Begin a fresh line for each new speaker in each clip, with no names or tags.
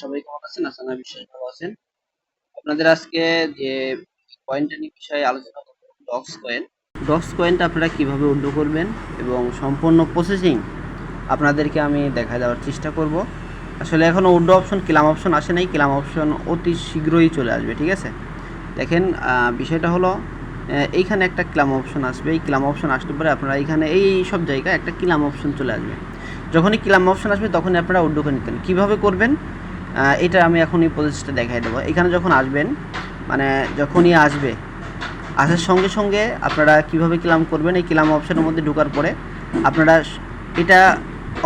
সবাই কেমন আছেন? করি বিশ্বাস ভালো আছেন। আপনাদের আজকে যে কয়েনটা নিয়ে বিষয়ে আলোচনা করব ডক্স কয়েন ডক্স কয়েনটা আপনারা কীভাবে উড্ড করবেন এবং সম্পূর্ণ প্রসেসিং আপনাদেরকে আমি দেখা দেওয়ার চেষ্টা করব। আসলে এখনও উড্ড অপশন, ক্লাম অপশন আসে নাই। ক্লাম অপশন অতি শীঘ্রই চলে আসবে, ঠিক আছে? দেখেন বিষয়টা হলো এইখানে একটা ক্লাম অপশন আসবে। এই ক্লাম অপশন আসতে পারে আপনারা এইখানে, এই সব জায়গায় একটা ক্লাম অপশন চলে আসবে। যখনই ক্লাম অপশন আসবে, তখনই আপনারা উড্ড করে নিতেন। কীভাবে করবেন? এটা আমি এখন এই প্রসেসটা দেখাই দেবো। এখানে যখন আসবেন মানে যখনই আসবে, আসার সঙ্গে সঙ্গে আপনারা কীভাবে ক্লাম করবেন, এই ক্লাম অপশনের মধ্যে ঢোকার পরে আপনারা এটা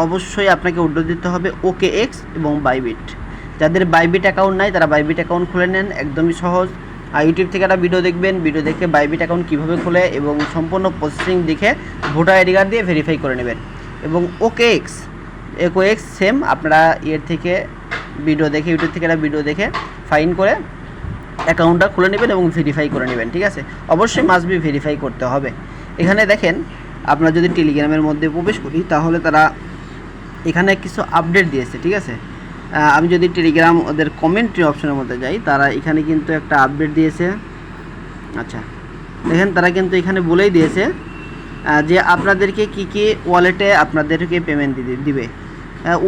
অবশ্যই আপনাকে উড্ড দিতে হবে ওকে এক্স এবং বাইবিট যাদের বাইবিট অ্যাকাউন্ট নাই, তারা বাইবিট অ্যাকাউন্ট খুলে নেন, একদমই সহজ। আর ইউটিউব থেকে একটা ভিডিও দেখবেন ভিডিও দেখে বাইবিট অ্যাকাউন্ট কীভাবে খোলে এবং সম্পূর্ণ প্রসেসিং দেখে ভোটার আইডি কার্ড দিয়ে ভেরিফাই করে নেবেন। এবং okay X echo X same আপনারা ইয়ের থেকে ভিডিও দেখে ইউটিউব থেকে একটা ভিডিও দেখে ফাইন করে অ্যাকাউন্টটা খুলে নেবেন এবং ভেরিফাই করে নেবেন, ঠিক আছে? অবশ্যই মাস্ট বি ভেরিফাই করতে হবে। এখানে দেখেন, আপনারা যদি টেলিগ্রামের মধ্যে প্রবেশ করি, তাহলে তারা এখানে কিছু আপডেট দিয়েছে, ঠিক আছে? আমি যদি টেলিগ্রাম ওদের কমেন্ট্রি অপশনের মধ্যে যাই, তারা এখানে কিন্তু একটা আপডেট দিয়েছে। আচ্ছা দেখেন তারা কিন্তু এখানে বলেই দিয়েছে যে আপনাদেরকে কি কি ওয়ালেটে আপনাদেরকে পেমেন্ট দিবে।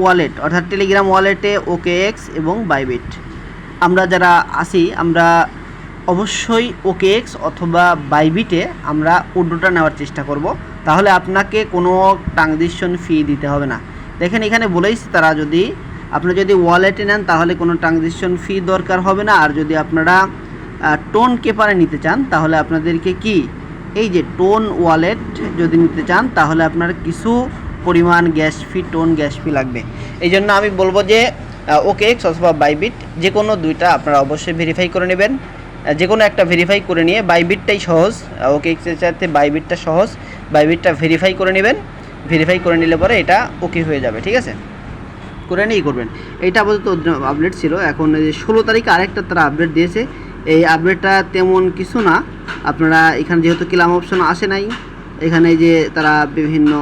ওয়ালেট অর্থাৎ টেলিগ্রাম ওয়ালেটে ওকে এক্স এবং বাইবিট আমরা যারা আসি আমরা অবশ্যই ওকে এক্স অথবা বাইবিটে আমরা উড্ডোটা নেওয়ার চেষ্টা করব। তাহলে আপনাকে কোনো ট্রানজেকশন ফি দিতে হবে না। দেখেন এখানে বলেইছে তারা যদি, আপনি যদি ওয়ালেটে নেন, তাহলে কোনো ট্রানজেকশন ফি দরকার হবে না। আর যদি আপনারা টোন কেপারে নিতে চান, তাহলে আপনাদেরকে কি? এই যে টোন ওয়ালেট যদি নিতে চান, তাহলে আপনার কিছু পরিমাণ gas fee, TON gas fee লাগবে। এই জন্য আমি বলব যে ওকে এক্স অথবা বাইবিট যে কোনো দুইটা আপনারা অবশ্যই ভেরিফাই করে নেবেন। যে কোনো একটা ভেরিফাই করে নিয়ে বাইবিটটাই সহজ। ওকে এক্সের সাথে বাইবিটটা সহজ। বাইবিটটা ভেরিফাই করে নেবেন। ভেরিফাই করে নিলে পরে এটা ওকে হয়ে যাবে, ঠিক আছে? করে নিয়েই করবেন। এইটা আপাতত আপডেট ছিল। এখন ষোলো তারিখে আরেকটা তারা আপডেট দিয়েছে। এই আপডেটটা তেমন কিছু না। আপনারা এখানে যেহেতু ক্লাম অপশন আসে নাই, এখানে যে তারা বিভিন্ন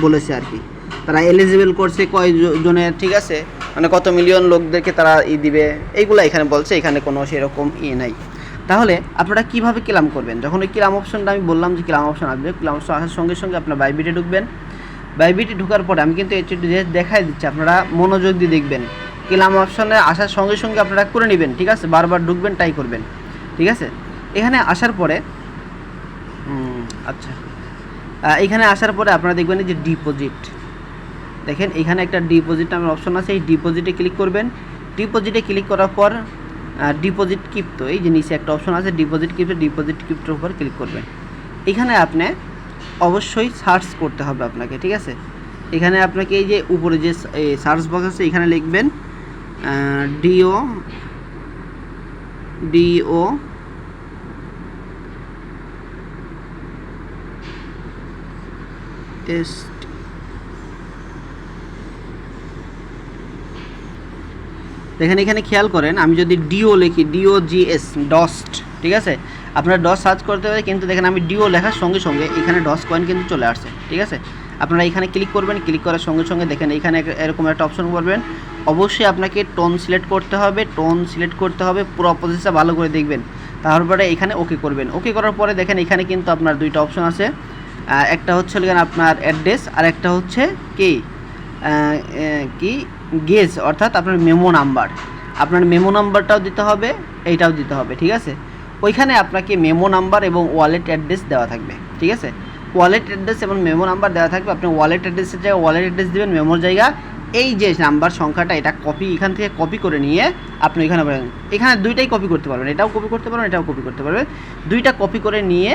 বলেছে আর কি। তারা এলিজিবল করছে কয় জনের ঠিক আছে? মানে কত মিলিয়ন লোকদেরকে তারা ই দিবে? এইগুলো এখানে বলছে, এখানে কোনো সেরকম ই নাই। তাহলে আপনারা কীভাবে ক্লাম করবেন? যখন ওই ক্লাম অপশনটা আমি বললাম যে ক্লাম অপশন আসবে ক্লাম অপশন আসার সঙ্গে সঙ্গে আপনার বাইবিটে ঢুকবেন। বাইবিটি ঢোকার পরে আমি কিন্তু যে- দেখাই দিচ্ছি, আপনারা মনোযোগ দিয়ে দেখবেন। ক্লাম অপশনে আসার সঙ্গে সঙ্গে আপনারা করে নেবেন, ঠিক আছে? বারবার ঢুকবেন ট্রাই করবেন, ঠিক আছে? এখানে আসার পরে আচ্ছা। এখানে আসার পরে আপনারা দেখবেন যে ডিপোজিট দেখেন, এখানে একটা ডিপোজিট নামের অপশন আছে। এই ডিপোজিটে ক্লিক করবেন। ডিপোজিটে ক্লিক করার পর ডিপোজিট কিপ্টো এই যে নিচে একটা অপশন আছে ডিপোজিট কিপ্টো ডিপোজিট কিপ্টোর উপর ক্লিক করবেন। এখানে আপনি অবশ্যই সার্চ করতে হবে আপনাকে, ঠিক আছে? এখানে আপনাকে এই যে উপরে যে সার্চ বক্স আছে, এখানে লিখবেন ডিও ডিও এস দেখেন, এখানে খেয়াল করেন, আমি যদি ডিও লিখি ডিও জিএস ডস্ট ঠিক আছে? আপনারা ডস সার্চ করতে পারে কিন্তু দেখেন, আমি ডিও লেখার সঙ্গে সঙ্গে এখানে ডস কয়েন কিন্তু চলে আসছে, ঠিক আছে? আপনারা এখানে ক্লিক করবেন ক্লিক করার সঙ্গে সঙ্গে দেখেন, এখানে এরকম একটা অপশন করবেন। অবশ্যই আপনাকে টোন সিলেক্ট করতে হবে টোন সিলেক্ট করতে হবে, পুরো প্রসেসটা ভালো করে দেখবেন। তারপরে এখানে ওকে করবেন। ওকে করার পরে দেখেন, এখানে কিন্তু আপনার দুইটা অপশন আছে। একটা হচ্ছে আপনার অ্যাড্রেস আর একটা হচ্ছে কি? কি? গেজ অর্থাৎ আপনার মেমো নাম্বার আপনার মেমো নাম্বারটাও দিতে হবে, এইটাও দিতে হবে, ঠিক আছে? ওইখানে আপনাকে মেমো নাম্বার এবং ওয়ালেট অ্যাড্রেস দেওয়া থাকবে, ঠিক আছে? ওয়ালেট অ্যাড্রেস এবং মেমো নাম্বার দেওয়া থাকবে, আপনি ওয়ালেট অ্যাড্রেসের জায়গায় ওয়ালেট অ্যাড্রেস দেবেন মেমোর জায়গা, এই যে নাম্বার সংখ্যাটা, এটা কপি এখান থেকে কপি করে নিয়ে আপনি এখানে বলেন। এখানে দুইটাই কপি করতে পারবেন, এটাও কপি করতে পারবেন, এটাও কপি করতে পারবেন। দুইটা কপি করে নিয়ে,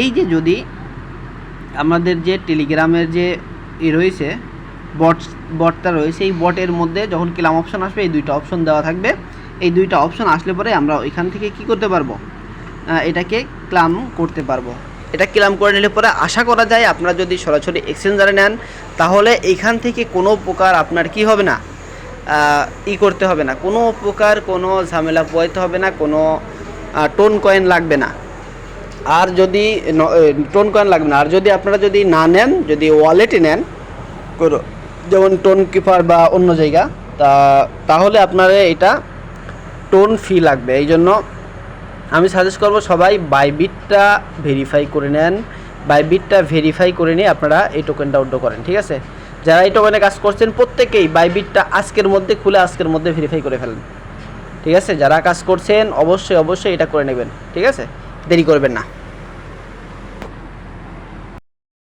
এই যে যদি আমাদের যে টেলিগ্রামের যে ই রয়েছে বট বটটা রয়েছে, এই বটের মধ্যে যখন ক্লাম অপশন আসবে, এই দুইটা অপশন দেওয়া থাকবে। এই দুইটা অপশন আসলে পরে আমরা ওইখান থেকে কি করতে পারব? এটাকে ক্লাম করতে পারব। এটা ক্লাম করে নিলে পরে আশা করা যায় আপনারা যদি সরাসরি এক্সচেঞ্জারে নেন, তাহলে এখান থেকে কোনো প্রকার আপনার কি হবে না? ই করতে হবে না। কোনো প্রকার কোনো ঝামেলা পোয়াইতে হবে না, কোনো টোন কয়েন লাগবে না। আর যদি টোন কয়েন লাগবে না। আর যদি আপনারা যদি না নেন যদি ওয়ালেটে নেন যেমন টোন কিপার বা অন্য জায়গা তা তাহলে আপনার এটা টোন ফি লাগবে। এই জন্য আমি সাজেস্ট করব সবাই বাইবিটটা ভেরিফাই করে নেন। বাইবিটটা ভেরিফাই করে নিয়ে আপনারা এই টোকেনটা উড্ডো করেন ঠিক আছে? যারা এই টোকেনে কাজ করছেন প্রত্যেকেই বাইবিটটা আজকের মধ্যে খুলে আজকের মধ্যে ভেরিফাই করে ফেলেন। ঠিক আছে? যারা কাজ করছেন অবশ্যই অবশ্যই এটা করে নেবেন ঠিক আছে? দেরি করবেন না।